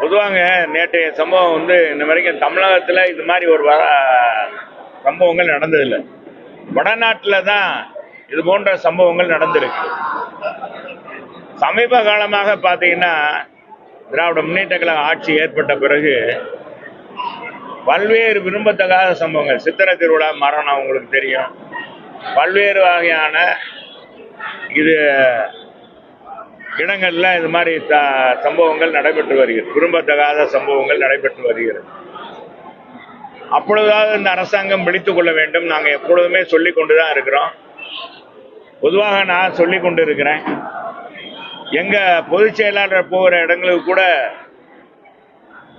பொதுவாங்க நேற்றைய சம்பவம் வந்து இந்த வரைக்கும் தமிழகத்தில் இது மாதிரி ஒரு சம்பவங்கள் நடந்ததில்லை. வடநாட்டில் தான் இது போன்ற சம்பவங்கள் நடந்திருக்கு. சமீப காலமாக பார்த்தீங்கன்னா திராவிட முன்னேற்ற கழக ஆட்சி ஏற்பட்ட பிறகு பல்வேறு விரும்பத்தகாத சம்பவங்கள். சித்திரை திருவிழா மரணம் உங்களுக்கு தெரியும். பல்வேறு வகையான இது இடங்களில் இது மாதிரி த- சம்பவங்கள் நடைபெற்று வருகிறது. விரும்பத்தகாத சம்பவங்கள் நடைபெற்று வருகிறது. அப்பொழுதாவது இந்த அரசாங்கம் விழித்துக் கொள்ள வேண்டும். நாங்கள் எப்பொழுதுமே சொல்லி கொண்டுதான் இருக்கிறோம். பொதுவாக நான் சொல்லி கொண்டு இருக்கிறேன் எங்கள் பொதுச் செயலாளர் போகிற இடங்களுக்கு கூட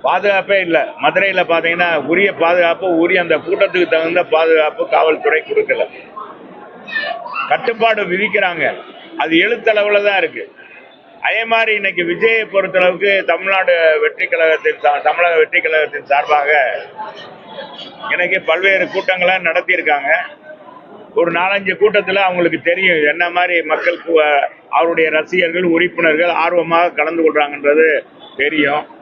பாதுகாப்பே இல்லை. மதுரையில் பார்த்தீங்கன்னா உரிய பாதுகாப்பு உரிய அந்த கூட்டத்துக்கு தகுந்த பாதுகாப்பு காவல்துறை கொடுக்கல. கட்டுப்பாடு விதிக்கிறாங்க. அது எழுத்தளவில் தான் இருக்கு. அதே மாதிரி இன்னைக்கு விஜயை பொறுத்தளவுக்கு தமிழ்நாடு வெற்றி கழகத்தின் சா- தமிழக வெற்றி கழகத்தின் சார்பாக இன்னைக்கு பல்வேறு கூட்டங்களை நடத்தியிருக்காங்க. ஒரு நாலஞ்சு கூட்டத்தில் அவங்களுக்கு தெரியும் என்ன மாதிரி மக்கள் அவருடைய ரசிகர்கள் உறுப்பினர்கள் ஆர்வமாக கலந்து கொள்றாங்கன்றது தெரியும்.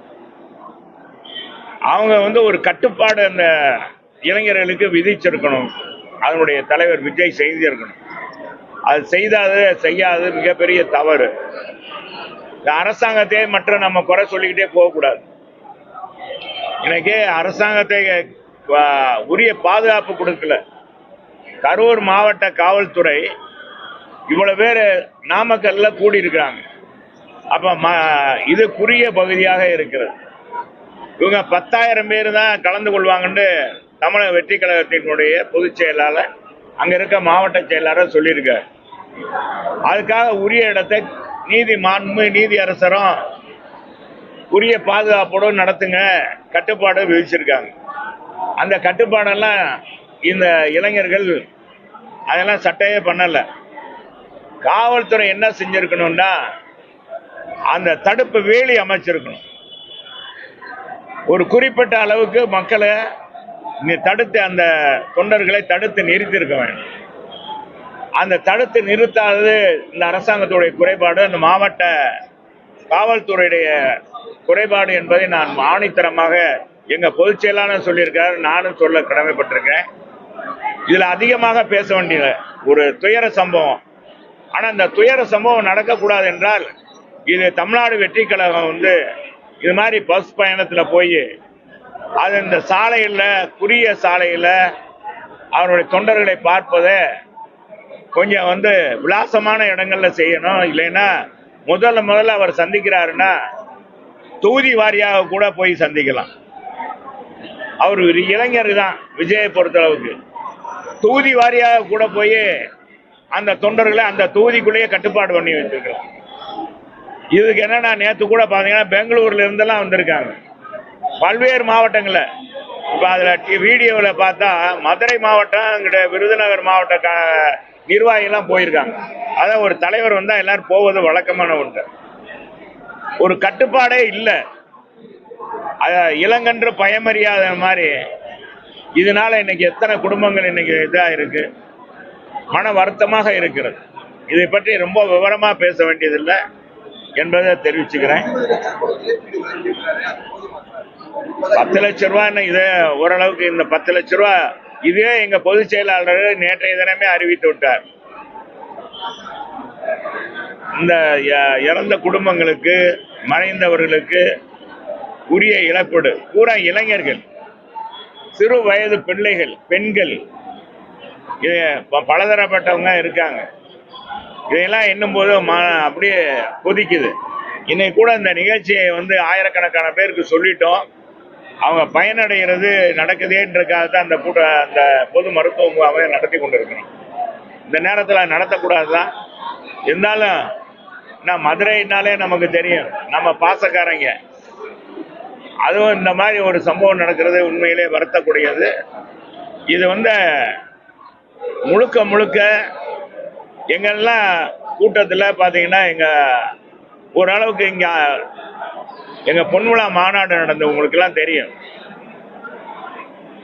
அவங்க வந்து ஒரு கட்டுப்பாடு அந்த இளைஞர்களுக்கு விதிச்சிருக்கணும். அதனுடைய தலைவர் விஜய் செய்திருக்கணும். அது செய்தாது செய்யாது மிகப்பெரிய தவறு. இந்த அரசாங்கத்தை மற்றும் நம்ம குறை சொல்லிக்கிட்டே போகக்கூடாது. இன்னைக்கு அரசாங்கத்தை உரிய பாதுகாப்பு கொடுக்கல. கரூர் மாவட்ட காவல்துறை இவ்வளவு பேர் நாமக்கல்ல கூடி இருக்கிறாங்க அப்ப ம- இது பகுதியாக இருக்கிறது. இவங்க பத்தாயிரம் பேர் தான் கலந்து கொள்வாங்கன்னு தமிழக வெற்றி கழகத்தினுடைய பொதுச் செயலாளர் அங்க இருக்க மாவட்ட செயலாளர் சொல்லியிருக்கார். அதுக்காக உரிய இடத்தை நீதி மாண்பு நீதி அரசரும் உரிய பாதுகாப்போடு நடத்துங்க கட்டுப்பாடு விதிச்சிருக்காங்க. அந்த கட்டுப்பாடெல்லாம் இந்த இளைஞர்கள் அதெல்லாம் சட்டையே பண்ணலை. காவல்துறை என்ன செஞ்சிருக்கணும்னா அந்த தடுப்பு வேலி அமைச்சிருக்கணும். ஒரு குறிப்பிட்ட அளவுக்கு மக்களை நீ தடுத்து அந்த தொண்டர்களை தடுத்து நிறுத்தியிருக்க வேண்டும். அந்த தடுத்து நிறுத்தாதது இந்த அரசாங்கத்துடைய குறைபாடு அந்த மாவட்ட காவல்துறையுடைய குறைபாடு என்பதை நான் ஆணித்தரமாக எங்கள் பொதுச் செயலாளர் சொல்லியிருக்காரு நானும் சொல்ல கடமைப்பட்டிருக்கேன். இதில் அதிகமாக பேச வேண்டியது ஒரு துயர சம்பவம். ஆனால் இந்த துயர சம்பவம் நடக்கக்கூடாது என்றால் இது தமிழ்நாடு வெற்றி கழகம் வந்து இது மாதிரி பஸ் பயணத்தில் போய் அது இந்த சாலையில் குறுகிய சாலையில் அவருடைய தொண்டர்களை பார்ப்பதை கொஞ்சம் வந்து விலாசமான இடங்களில் செய்யணும். இல்லைன்னா முதல்ல முதல்ல அவர் சந்திக்கிறாருன்னா தொகுதி வாரியாக கூட போய் சந்திக்கலாம். அவர் ஒரு இளைஞர் தான் விஜயை பொறுத்தளவுக்கு. தொகுதி வாரியாக கூட போய் அந்த தொண்டர்களை அந்த தொகுதிக்குள்ளேயே கட்டுப்பாடு பண்ணி வச்சிருக்கலாம். இதுக்கு என்னன்னா நேத்து கூட பாத்தீங்கன்னா பெங்களூர்ல இருந்தெல்லாம் வந்திருக்காங்க. பல்வேறு மாவட்டங்கள்ல. இப்ப அதுல வீடியோல பார்த்தா மதுரை மாவட்டம் அங்கிட்ட விருதுநகர் மாவட்ட க- நிர்வாகிகள்லாம் போயிருக்காங்க. அதான் ஒரு தலைவர் வந்தா எல்லாரும் போவது வழக்கமான ஒன்று. ஒரு கட்டுப்பாடே இல்லை. இளங்கன்று பயமறியாத மாதிரி. இதனால இன்னைக்கு எத்தனை குடும்பங்கள் இன்னைக்கு இதாக இருக்கு. மன வருத்தமாக இருக்கிறது. இதை பற்றி ரொம்ப விவரமா பேச வேண்டியதில்லை. என்பதை தெரிவிச்சுக்கிறேன். பத்து லட்ச ரூபான்னு இதே ஓரளவுக்கு இந்த பத்து லட்ச ரூபா இதே எங்க பொதுச் செயலாளர் நேற்றைய தினமே அறிவித்து விட்டார். இந்த இறந்த குடும்பங்களுக்கு மறைந்தவர்களுக்கு உரிய இழப்பீடு. பூரா இளைஞர்கள் சிறு வயது பிள்ளைகள் பெண்கள் ப- பலதரப்பட்டவங்க இருக்காங்க. இதையெல்லாம் எண்ணும்போது ம அப்படியே கொதிக்குது. இன்னைக்கு கூட இந்த நிகழ்ச்சியை வந்து ஆயிரக்கணக்கான பேருக்கு சொல்லிட்டோம். அவங்க பயனடைகிறது நடக்குதேன்றக்காக தான் அந்த கூட்ட அந்த பொது மருத்துவ முகாமை நடத்தி கொண்டிருக்கிறோம். இந்த நேரத்தில் நடத்தக்கூடாது தான் இருந்தாலும் நான் மதுரைனாலே நமக்கு தெரியும். நம்ம பாசக்காரங்க. அதுவும் இந்த மாதிரி ஒரு சம்பவம் நடக்கிறது உண்மையிலே வருத்தக்கூடியது. இது வந்து முழுக்க முழுக்க எங்கெல்லாம் கூட்டத்தில் பார்த்தீங்கன்னா எங்கள் ஓரளவுக்கு இங்கே எங்கள் பொன்விழா மாநாடு நடந்தது உங்களுக்கெல்லாம் தெரியும்.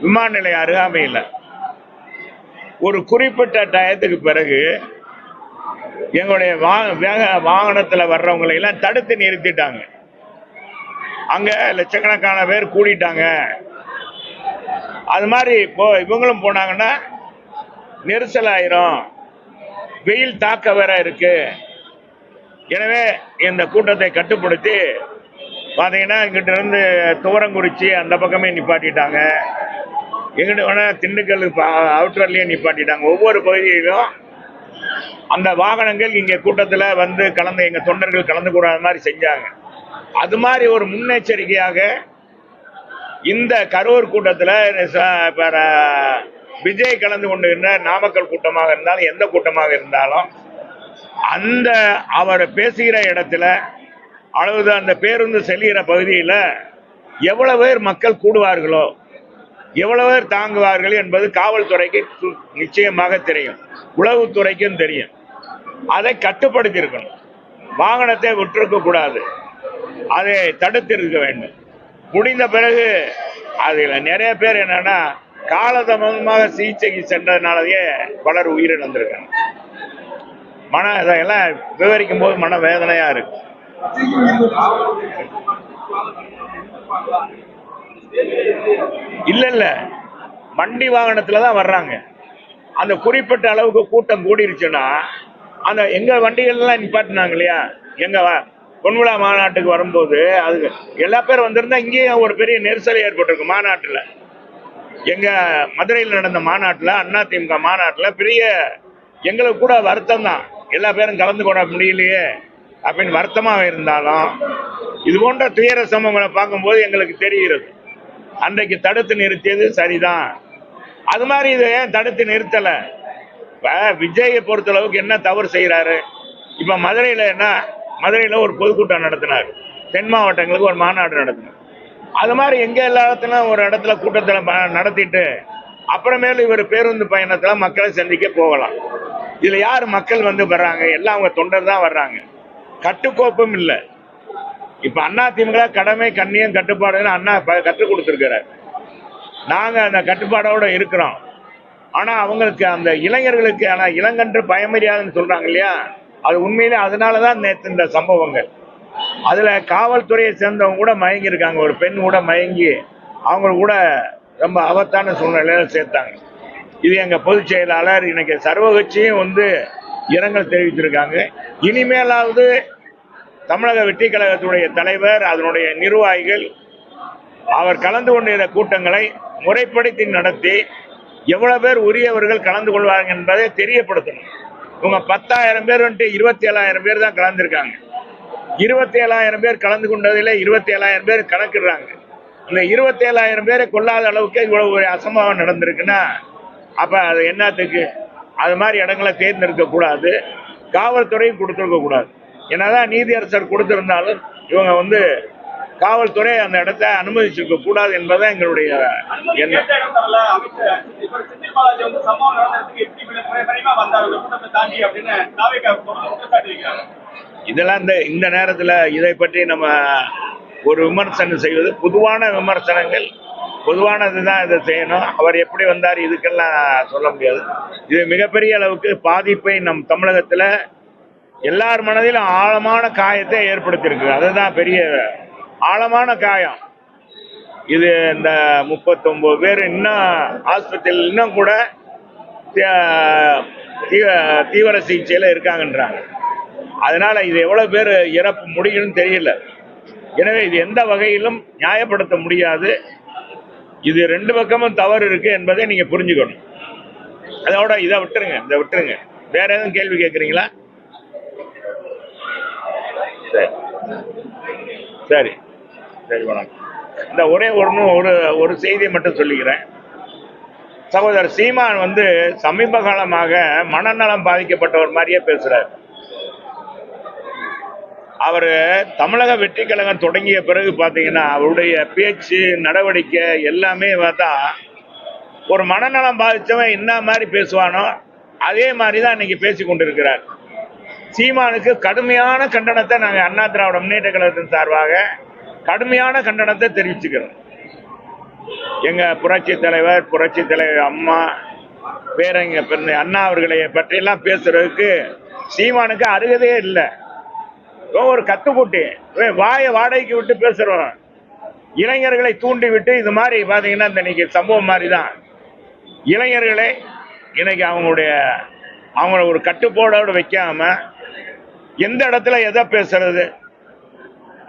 விமான நிலைய அருகாமையில் ஒரு குறிப்பிட்ட டயத்துக்கு பிறகு எங்களுடைய வேக வாகனத்தில் வர்றவங்களை எல்லாம் தடுத்து நிறுத்திட்டாங்க. அங்கே லட்சக்கணக்கான பேர் கூடிட்டாங்க. அது மாதிரி இப்போ இவங்களும் போனாங்கன்னா நெரிசல் ஆயிரும். வெயில் தாக்க வேற இருக்கு. எனவே இந்த கூட்டத்தை கட்டுப்படுத்தி பார்த்தீங்கன்னா இங்கிட்ட இருந்து துவரங்குறிச்சி அந்த பக்கமே நிப்பாட்டிட்டாங்க. எங்கிட்ட வேணா திண்டுக்கல் அவுட்டர்லயே நிப்பாட்டிட்டாங்க. ஒவ்வொரு பகுதியிலும் அந்த வாகனங்கள் இங்கே கூட்டத்தில் வந்து கலந்து எங்கள் தொண்டர்கள் கலந்து கூடாத மாதிரி செஞ்சாங்க. அது மாதிரி ஒரு முன்னெச்சரிக்கையாக இந்த கரூர் கூட்டத்தில் விஜய் கலந்து கொண்டிருந்த நாமக்கல் கூட்டமாக இருந்தாலும் எந்த கூட்டமாக இருந்தாலும் அந்த அவர் பேசுகிற இடத்துல அளவுது அந்த பேருந்து செல்கிற பகுதியில் எவ்வளவு பேர் மக்கள் கூடுவார்களோ எவ்வளவு பேர் தாங்குவார்கள் என்பது காவல்துறைக்கு சு- நிச்சயமாக தெரியும். உளவுத்துறைக்கும் தெரியும். அதை கட்டுப்படுத்தி இருக்கணும் வாகனத்தை விட்டிருக்க கூடாது. அதை தடுத்திருக்க வேண்டும். முடிந்த பிறகு அதில் நிறைய பேர் என்னன்னா காலதாமதமாக சிகிச்சைக்கு சென்றதுனாலேயே பலர் உயிரிழந்திருக்காங்க. மன இதெல்லாம் விவரிக்கும் போது மன வேதனையா இருக்கு. இல்ல இல்ல. வண்டி வாகனத்துல தான் வர்றாங்க. அந்த குறிப்பிட்ட அளவுக்கு கூட்டம் கூடிருச்சுன்னா அந்த எங்க வண்டிகள் எல்லாம் நிப்பாட்டினாங்க இல்லையா? எங்க பொன்விழா மாநாட்டுக்கு வரும்போது அது எல்லா பேரும் வந்திருந்தா இங்கேயும் ஒரு பெரிய நெரிசல் ஏற்பட்டிருக்கு மாநாட்டுல. எங்க மதுரையில் நடந்த மாநாட்டில் அண்ணா திமுக மாநாட்டில் பெரிய எங்களுக்கு கூட வருத்தம் தான். எல்லா பேரும் கலந்து கொள்ள முடியலையே அப்படின்னு வருத்தமாக இருந்தாலும் இது போன்ற துயர சம்பவங்களை பார்க்கும்போது எங்களுக்கு தெரிகிறது. அன்றைக்கு தடுத்து நிறுத்தியது சரிதான். அது மாதிரி இதை ஏன் தடுத்து நிறுத்தலை? இப்போ விஜயை பொறுத்தளவுக்கு என்ன தவறு செய்கிறாரு இப்போ மதுரையில் என்ன? மதுரையில் ஒரு பொதுக்கூட்டம் நடத்தினார். தென் மாவட்டங்களுக்கு ஒரு மாநாடு நடத்தினார். அது மாதிரி எங்க எல்லா ஒரு இடத்துல கூட்டத்தில் ப- நடத்திட்டு அப்புறமேல இவர் பேருந்து பயணத்துல மக்களை சந்திக்க போகலாம். இதுல யார் மக்கள் வந்து வர்றாங்க? எல்லாம் அவங்க தொண்டர் தான் வர்றாங்க. கட்டுக்கோப்பும் இல்லை. இப்ப அண்ணா திமுக கடமை கண்ணியம் கட்டுப்பாடுன்னு அண்ணா ப- கற்றுக் கொடுத்துருக்கிறார். நாங்க அந்த கட்டுப்பாடோட இருக்கிறோம். ஆனா அவங்களுக்கு அந்த இளைஞர்களுக்கு ஆனா இளங்கன்று பயமறியாதுன்னு சொல்றாங்க இல்லையா? அது உண்மையிலே அதனாலதான் நேற்று இந்த சம்பவங்கள். அதில் காவல்துறையை சேர்ந்தவங்க கூட மயங்கியிருக்காங்க. ஒரு பெண் கூட மயங்கி அவங்க கூட ரொம்ப ஆபத்தான சூழ்நிலையில சேர்த்தாங்க. இது எங்க பொதுச் செயலாளர் இன்னைக்கு சர்வ கட்சியும் வந்து இரங்கல் தெரிவித்திருக்காங்க. இனிமேலாவது தமிழக வெற்றி கழகத்துடைய தலைவர் அதனுடைய நிர்வாகிகள் அவர் கலந்து கொண்டிருந்த கூட்டங்களை முறைப்படுத்தி நடத்தி எவ்வளவு பேர் உரியவர்கள் கலந்து கொள்வார்கள் என்பதை தெரியப்படுத்தணும். இவங்க பத்தாயிரம் பேர் வந்துட்டு இருபத்தி ஏழாயிரம் பேர் தான் கலந்துருக்காங்க. இருபத்தி ஏழாயிரம் பேர் கலந்து கொண்டதில் இருபத்தி ஏழாயிரம் பேர் கணக்கிடுறாங்க. அந்த இருபத்தி ஏழாயிரம் பேரை கொள்ளாத அளவுக்கு இவ்வளவு ஒரு அசம்பாவம் நடந்திருக்குன்னா அப்போ அது என்னத்துக்கு? அது மாதிரி இடங்களை தேர்ந்தெடுக்கக்கூடாது காவல்துறையும் கொடுத்துருக்கக்கூடாது என்ன என்னதான் நீதியரசர் கொடுத்துருந்தாலும் இவங்க வந்து காவல்துறை அந்த இடத்த அனுமதிச்சிருக்க கூடாது என்பதுதான் எங்களுடைய எண்ணம். சம்பவம் எப்படி தாண்டி அப்படின்னு இதெல்லாம் இந்த இந்த நேரத்தில் இதை பற்றி நம்ம ஒரு விமர்சனம் செய்வது. பொதுவான விமர்சனங்கள் பொதுவானது தான் இதை செய்யணும். அவர் எப்படி வந்தார் இதுக்கெல்லாம் சொல்ல முடியாது. இது மிகப்பெரிய அளவுக்கு பாதிப்பை நம் தமிழகத்தில் எல்லார் மனதிலும் ஆழமான காயத்தை ஏற்படுத்தியிருக்கு. அதுதான் பெரிய ஆழமான காயம். இது இந்த முப்பத்தொம்போது பேர் இன்னும் ஆஸ்பத்திரியில் இன்னும் கூட தீவிர சிகிச்சையில் இருக்காங்கன்றாங்க. அதனால இது எவ்வளவு பேர் இறப்பு முடியும்னு தெரியல. எனவே இது எந்த வகையிலும் நியாயப்படுத்த முடியாது. இது ரெண்டு பக்கமும் தவறு இருக்கு என்பதை நீங்க புரிஞ்சுக்கணும். அதோட இதை விட்டுருங்க இதை விட்டுருங்க. வேற எதுவும் கேள்வி கேட்குறீங்களா சரி. சரி. சரி வணக்கம். இந்த ஒரே ஒன்று ஒரு ஒரு செய்தியை மட்டும் சொல்லிக்கிறேன். சகோதரர் சீமான் வந்து சமீப காலமாக மனநலம் பாதிக்கப்பட்டவர் மாதிரியே பேசுறாரு. அவர் தமிழக வெற்றி கழகம் தொடங்கிய பிறகு பார்த்தீங்கன்னா அவருடைய பேச்சு நடவடிக்கை எல்லாமே பார்த்தா ஒரு மனநலம் பாதித்தவன் என்ன மாதிரி பேசுவானோ அதே மாதிரி தான் இன்னைக்கு பேசி கொண்டிருக்கிறார். சீமானுக்கு கடுமையான கண்டனத்தை நாங்கள் அண்ணா திராவிட முன்னேற்ற கழகத்தின் சார்பாக கடுமையான கண்டனத்தை தெரிவிச்சுக்கிறோம். எங்க புரட்சி தலைவர் புரட்சி தலைவர் அம்மா பேரங்க பெண்ணு அண்ணா அவர்களை பற்றியெல்லாம் பேசுறதுக்கு சீமானுக்கு அருகதையே இல்லை. ஒரு கத்துக்குட்டி வாயை வாடகைக்கு விட்டு பேசுறோம். இளைஞர்களை தூண்டி விட்டு இது மாதிரி பார்த்தீங்கன்னா இந்த இன்னைக்கு சம்பவம் மாதிரி தான் இளைஞர்களை இன்னைக்கு அவங்களுடைய அவங்கள ஒரு கட்டுப்பாடோடு வைக்காம எந்த இடத்துல எதை பேசுறது?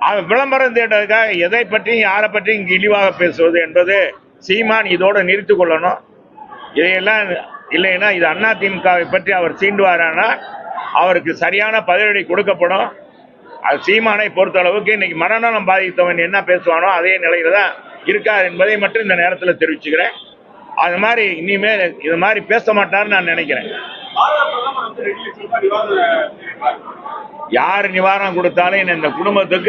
அவன் விளம்பரம் தேடுறதுக்காக எதை பற்றியும் யாரை பற்றியும் இழிவாக பேசுவது என்பது சீமான் இதோடு நிறுத்தி கொள்ளணும். இதையெல்லாம் இல்லைன்னா இது அண்ணா பற்றி அவர் சீண்டுவாரானா? அவருக்கு சரியான பதிலடி கொடுக்கப்படும். அது சீமானை பொறுத்த அளவுக்கு இன்னைக்கு மனநலம் பாதித்தவன் என்ன பேசுவானோ அதே நிலையில தான் இருக்கார் என்பதை மட்டும் இந்த நேரத்தில் தெரிவிச்சுக்கிறேன். அது மாதிரி இனிமேல் இது மாதிரி பேச மாட்டார்னு நான் நினைக்கிறேன். யார் நிவாரணம் கொடுத்தாலும் இந்த குடும்பத்துக்கு